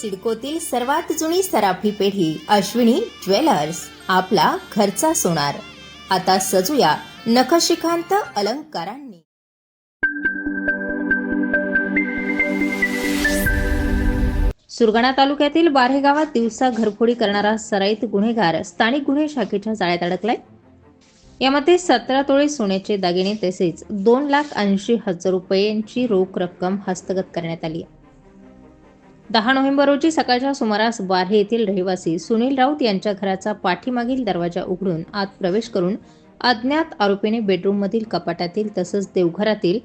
सिडकोतील सर्वात जुनी सराफी पेढी अश्विनी ज्वेलर्स आपला घरचा सोनार. आता सजूया नखशिखांत अलंकारांनी. सुरगाणा तालुक्यातील बारे गावात दिवसा घरफोडी करणारा सराईत गुन्हेगार स्थानिक गुन्हे शाखेच्या जाळ्यात अडकलाय. यामध्ये सतरा तोळे सोन्याचे दागिने तसेच दोन लाख ऐंशी हजार रुपयांची रोख रक्कम हस्तगत करण्यात आली आहे. दहा नोव्हेंबर रोजी सकाळच्या सुमारास बार्हे येथील रहिवासी सुनील राऊत यांच्या घराचा पाठीमागील दरवाजा उघडून आत प्रवेश करून अज्ञात आरोपीने बेडरूममधील कपाटातील तसंच देवघरातील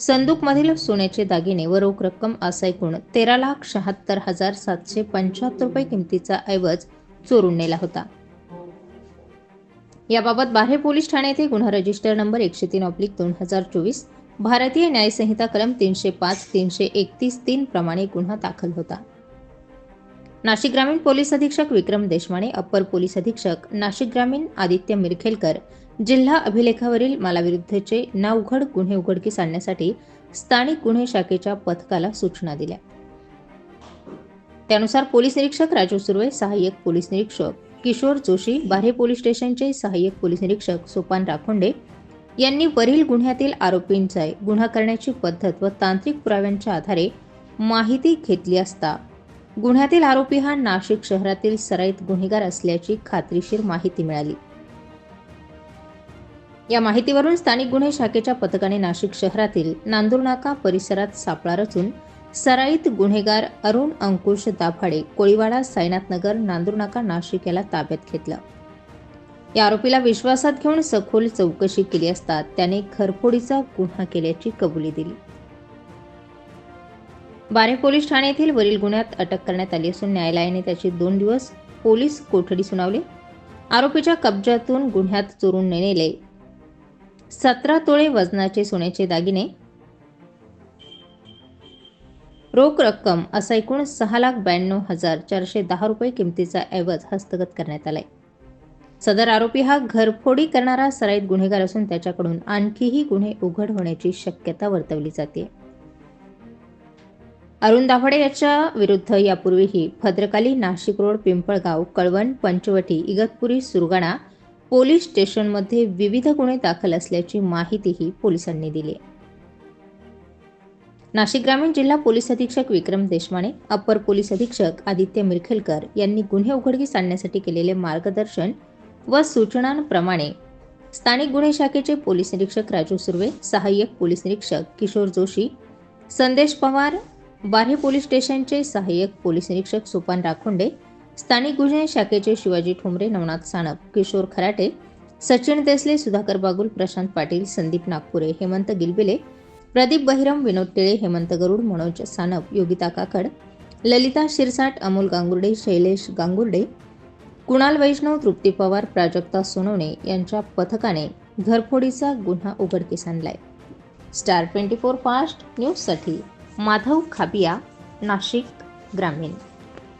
संदूकमधील सोन्याचे दागिने व रोख रक्कम असा एकूण तेरा लाख शहात्तर हजार सातशे पंच्याहत्तर रुपये किमतीचा ऐवज चोरून नेला होता. याबाबत बार्हे पोलीस ठाणे येथे गुन्हा रजिस्टर नंबर एकशे तीन ऑब्लिक दोन हजार चोवीस भारतीय न्यायसंहिता कलम तीनशे पाच तीनशे एकतीस तीन प्रमाणे गुन्हा दाखल होता. नाशिक ग्रामीण पोलीस अधीक्षक विक्रम देशमाने अप्पर पोलीस अधीक्षक नाशिक ग्रामीण आदित्य मिरखेलकर जिल्हा अभिलेखावरील मालाविरुद्धचे नावघड गुन्हे उघडकीस आणण्यासाठी स्थानिक गुन्हे शाखेच्या पथकाला सूचना दिल्या. त्यानुसार पोलीस निरीक्षक राजू सुर्वे सहाय्यक पोलीस निरीक्षक किशोर जोशी बारे पोलीस स्टेशनचे सहाय्यक पोलीस निरीक्षक सोपान राखोंडे यांनी वरील गुन्ह्यातील आरोपींचा गुन्हा करण्याची पद्धत व तांत्रिक पुराव्यांच्या आधारे माहिती घेतली असता. गुन्ह्यातील आरोपी हा नाशिक शहरातील सराईत गुन्हेगार असल्याची खात्रीशीर माहिती मिळाली. या माहितीवरून स्थानिक गुन्हे शाखेच्या पथकाने नाशिक शहरातील नांदूरनाका परिसरात सापळा रचून सराईत गुन्हेगार अरुण अंकुश दाभाडे कोळीवाडा साईनाथनगर नांदूरनाका नाशिक याला ताब्यात घेतलं. या आरोपीला विश्वासात घेऊन सखोल चौकशी केली असता त्याने खरफोडीचा गुन्हा केल्याची कबुली दिली. बारे पोलीस ठाणे येथील वरील गुन्ह्यात अटक करण्यात आली असून न्यायालयाने त्याची दोन दिवस पोलीस कोठडी सुनावली. आरोपीच्या कब्जातून गुन्ह्यात चोरून नेलेले सतरा तोळे वजनाचे सोन्याचे दागिने रोख रक्कम असा एकूण सहा लाख ब्याण्णव हजार चारशे दहा रुपये किमतीचा ऐवज हस्तगत करण्यात आलाय. सदर आरोपी हा घरफोडी करणारा सराईत गुन्हेगार असून त्याच्याकडून आणखीही गुन्हे उघड होण्याची शक्यता वर्तवली जाते. अरुण दाभाडे याच्या विरुद्ध यापूर्वीही भद्रकाली नाशिक रोड पिंपळगाव कळवण पंचवटी इगतपुरी सुरगाणा पोलीस स्टेशनमध्ये विविध गुन्हे दाखल असल्याची माहितीही पोलिसांनी दिली. नाशिक ग्रामीण जिल्हा पोलीस अधीक्षक विक्रम देशमाने अप्पर पोलीस अधीक्षक आदित्य मिरखेलकर यांनी गुन्हे उघडकीस आणण्यासाठी केलेले मार्गदर्शन व सूचनांप्रमाणे स्थानिक गुन्हे शाखेचे पोलीस निरीक्षक राजू सुर्वे सहाय्यक पोलीस निरीक्षक किशोर जोशी संदेश पवार बार्हे पोलीस स्टेशनचे सहाय्यक पोलीस निरीक्षक सोपान राखोंडे स्थानिक गुन्हे शाखेचे शिवाजी ठोंबरे नवनाथ सानप किशोर खराटे सचिन देसले सुधाकर बागुल प्रशांत पाटील संदीप नागपुरे हेमंत गिलबिले प्रदीप बहिरम विनोद टिळे हेमंत गरुड मनोज सानप योगिता काकड ललिता शिरसाट अमोल गांगुर्डे शैलेश गांगुर्डे कुणाल वैष्णव तृप्ती पवार प्राजक्ता सोनवणे यांच्या पथकाने घरफोडीचा गुन्हा उघडकीस आणलाय. स्टार ट्वेंटी फोर फास्ट न्यूजसाठी माधव खाबिया नाशिक ग्रामीण.